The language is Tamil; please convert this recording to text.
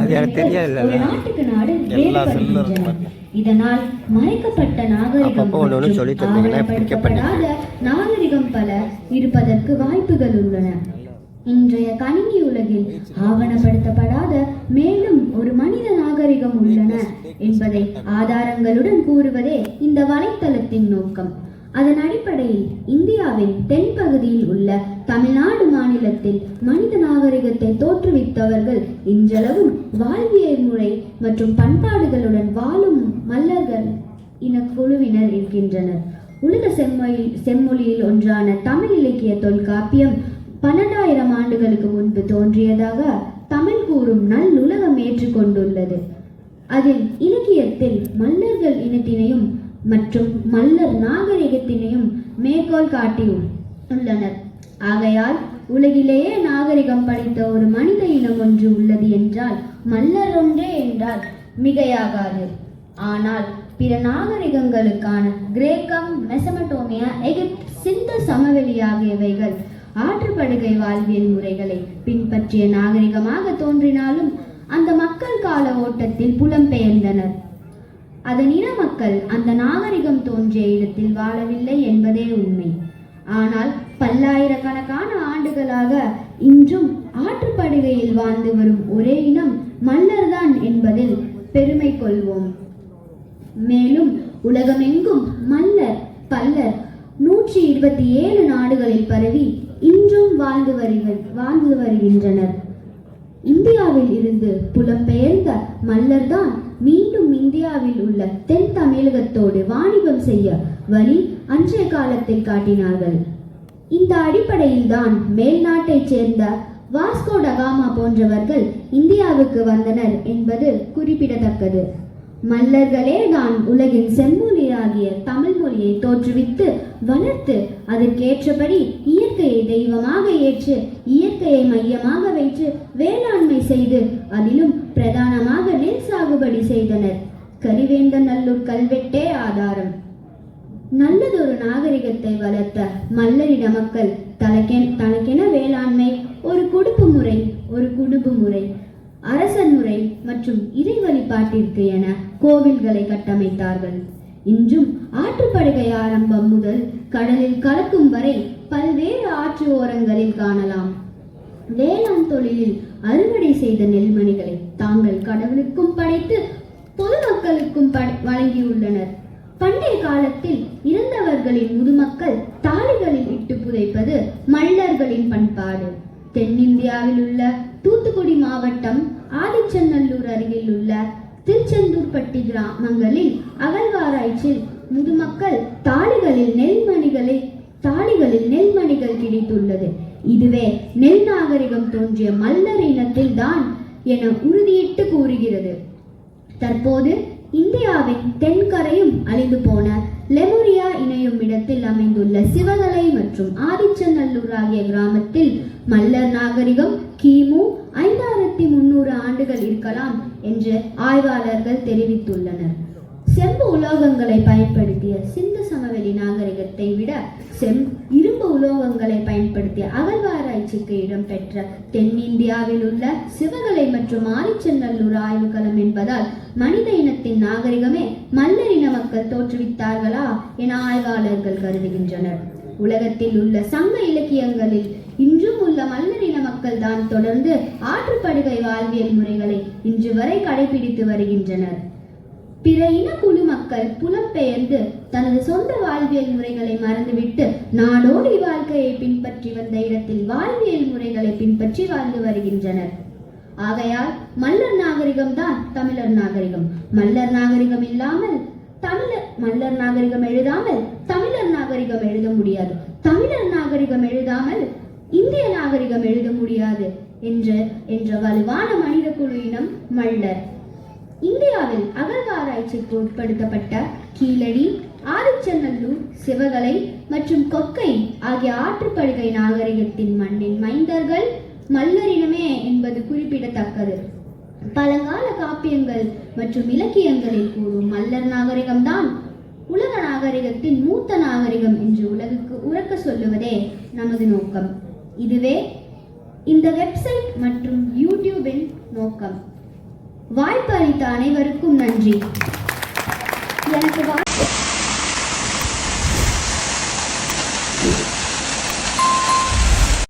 அது எனக்கு எல்லா செல்லும் இருக்கு. இதனால் மறைக்கப்பட்ட நாகரிகம் பல இருப்பதற்கு வாய்ப்புகள் உள்ளன. இன்றைய கணினி உலகில் ஆவணப்படுத்தப்படாத மேலும் ஒரு மனித நாகரிகம் உள்ளன என்பதை ஆதாரங்களுடன் கூறுவதே இந்த வலைத்தளத்தின் நோக்கம். அதன் அடிப்படையில் இந்தியாவின் தென்பகுதியில் உள்ள தமிழ்நாடு மாநிலத்தில் மனித நாகரிகத்தை தோற்றுவித்தவர்கள் இன்றளவும் வாழ்வியல் முறை மற்றும் பண்பாடுகளுடன் வாழும் மல்லர்கள் இனக்குழுவினர் இருக்கின்றனர். உலக செம்மொழி செம்மொழியில் ஒன்றான தமிழ் இலக்கிய தொல்காப்பியம் பன்னெண்டாயிரம் ஆண்டுகளுக்கு முன்பு தோன்றியதாக தமிழ் கூறும் நல்லுலகம் ஏற்றுக்கொண்டுள்ளது. அதில் இலக்கியத்தில் மல்லர்கள் இனத்தினையும் மற்றும் மல்லர் நாகரிகத்தினையும் மேற்கோள் காட்டி உள்ளனர் ஆகையால் உலகிலேயே நாகரிகம் படைத்த ஒரு மனித இனம் ஒன்று உள்ளது என்றால் மல்லர் ஒன்றே என்றால் மிகையாகாது. ஆனால் பிற நாகரிகங்களுக்கான கிரேக்கம் மெசமட்டோமியா எகிப்த் சிந்த சமவெளி ஆகியவைகள் ஆற்றுப்படுகை வாழ்வியல் முறைகளை பின்பற்றிய நாகரிகமாக தோன்றினாலும் அந்த மக்கள் கால ஓட்டத்தில் புலம்பெயர்ந்தனர். அதன் இன மக்கள் அந்த நாகரிகம் தோன்றிய இடத்தில் வாழவில்லை என்பதே உண்மை. ஆனால் பல்லாயிரக்கணக்கான ஆண்டுகளாக இன்றும் ஆற்றுப்படுகையில் வாழ்ந்து வரும் ஒரே இனம் மல்லர்தான் என்பதில் பெருமை கொள்வோம். மேலும் உலகமெங்கும் மல்லர் பல்லர் நூற்றி இருபத்தி ஏழு நாடுகளில் பரவி இன்றும் வாழ்ந்து வருகிற வாழ்ந்து வருகின்றனர். இந்தியாவில் இருந்து புலம்பெயர்ந்த மல்லர்தான் மீண்டும் இந்தியாவில் உள்ள தென் தமிழகத்தோடு வாணிபம் செய்ய வழி அன்றைய காலத்தில் காட்டினார்கள். இந்த அடிப்படையில்தான் மேல்நாட்டைச் சேர்ந்த வாஸ்கோ டகாமா போன்றவர்கள் இந்தியாவுக்கு வந்தனர் என்பது குறிப்பிடத்தக்கது. மல்லர்களே தான் உலகின் செம்மொழியாகிய தமிழ் மொழியை தோற்றுவித்து வளர்த்து அதற்கேற்றபடி இயற்கையை தெய்வமாக ஏற்று இயற்கையை மையமாக வைத்து வேளாண்மை செய்து அதிலும் பிரதானமாக நெல் சாகுபடி செய்தனர். கரிவேந்தன் நல்லூர் கல்வெட்டே ஆதாரம். நல்லதொரு நாகரிகத்தை வளர்த்த மல்லரிட மக்கள் தனக்கென தனக்கென வேளாண்மை ஒரு குடும்ப முறை ஒரு குடும்ப முறை அரசன் முறை மற்றும் இறை வழிபாட்டிற்கு என கோவில்களை கட்டமைத்தார்கள். இன்றும் ஆற்றுப்படுகை ஆரம்பம் முதல் கடலில் கலக்கும் வரை பல்வேறு ஆற்று ஓரங்களில் காணலாம். வேளாண் தொழிலில் அறுவடை செய்த நெல்மணிகளை தாங்கள் கடவுளுக்கும் படைத்து பொதுமக்களுக்கும் படை- வழங்கியுள்ளனர். பண்டைய காலத்தில் இறந்தவர்களின் முதுமக்கள் தாலிகளில் இட்டு புதைப்பது மல்லர்களின் பண்பாடு. தென்னிந்தியாவில் உள்ள தூத்துக்குடி மாவட்டம் ஆதிச்சநல்லூர் அருகில் உள்ள திருச்செந்தூர்பட்டி கிராமங்களில் அகழ்வாராய்ச்சியில் முதுமக்கள் தாலிகளில் நெல்மணிகளை தாலிகளில் நெல்மணிகள் கிடைத்துள்ளது இதுவே நெல் நாகரிகம் தோன்றிய மல்லர் இனத்தில் தான் என உறுதியிட்டு கூறுகிறது. தற்போது இந்தியாவின் தென்கரையும் அழிந்து போன லெமுரியா இணையும் இடத்தில் அமைந்துள்ள சிவகலை மற்றும் ஆதிச்சநல்லூர் ஆகிய கிராமத்தில் மல்லர் நாகரிகம் கிமு ஐந்தாயிரத்தி முன்னூறு ஆண்டுகள் இருக்கலாம் என்று ஆய்வாளர்கள் தெரிவித்துள்ளனர். செம்பு உலோகங்களை பயன்படுத்திய சிந்து சமவெளி நாகரிகத்தை விட செம் இரும்பு உலோகங்களை பயன்படுத்திய ஆராய்ச்சிக்கு இடம்பெற்ற தென்னிந்தியாவில் உள்ள சிவகலை மற்றும் ஆரிச்சநல்லூர் ஆய்வுக்களம் என்பதால் மனித இனத்தின் நாகரிகமே மல்லர் இன மக்கள் தோற்றுவித்தார்களா என ஆய்வாளர்கள் கருதுகின்றனர். உலகத்தில் உள்ள சங்க இலக்கியங்களில் இன்றும் உள்ள மல்லரின மக்கள் தான் தொடர்ந்து ஆற்றுப்படுகை வாழ்வியல் முறைகளை இன்று வரை கடைபிடித்து வருகின்றனர். பிற இனக்குழு மக்கள் புலம்பெயர்ந்து தனது சொந்த வாழ்வியல் முறைகளை மறந்துவிட்டு நாடோடி வாழ்க்கையை பின்பற்றி வந்த இடத்தில் வாழ்வியல் முறைகளை பின்பற்றி வாழ்ந்து வருகின்றனர். ஆகையால் மல்லர் நாகரிகம் தான் தமிழர் நாகரிகம். மல்லர் நாகரிகம் இல்லாமல் தமிழர் மல்லர் நாகரிகம் எழுதாமல் தமிழர் நாகரிகம் எழுத முடியாது. தமிழர் நாகரிகம் எழுதாமல் இந்திய நாகரிகம் எழுத முடியாது. என்ற என்ற வலுவான மனித குழு இனம் மல்லர். இந்தியாவில் அகழ்வாராய்ச்சிக்கு உட்படுத்தப்பட்ட கீழடி ஆதிச்சநல்லூர் சிவகலை மற்றும் கொக்கை ஆகிய ஆற்றுப்படுகை நாகரிகத்தின் மண்ணின் மைந்தர்கள் மல்லரினமே என்பது குறிப்பிடத்தக்கது. பழங்கால காப்பியங்கள் மற்றும் இலக்கியங்களில் கூறும் மல்லர் நாகரிகம்தான் உலக நாகரிகத்தின் மூத்த நாகரிகம் என்று உலகுக்கு உறக்க சொல்லுவதே நமது நோக்கம். இதுவே இந்த வெப்சைட் மற்றும் யூடியூபின் நோக்கம். வாய்ப்பு அளித்த அனைவருக்கும் நன்றி. எனக்கு வா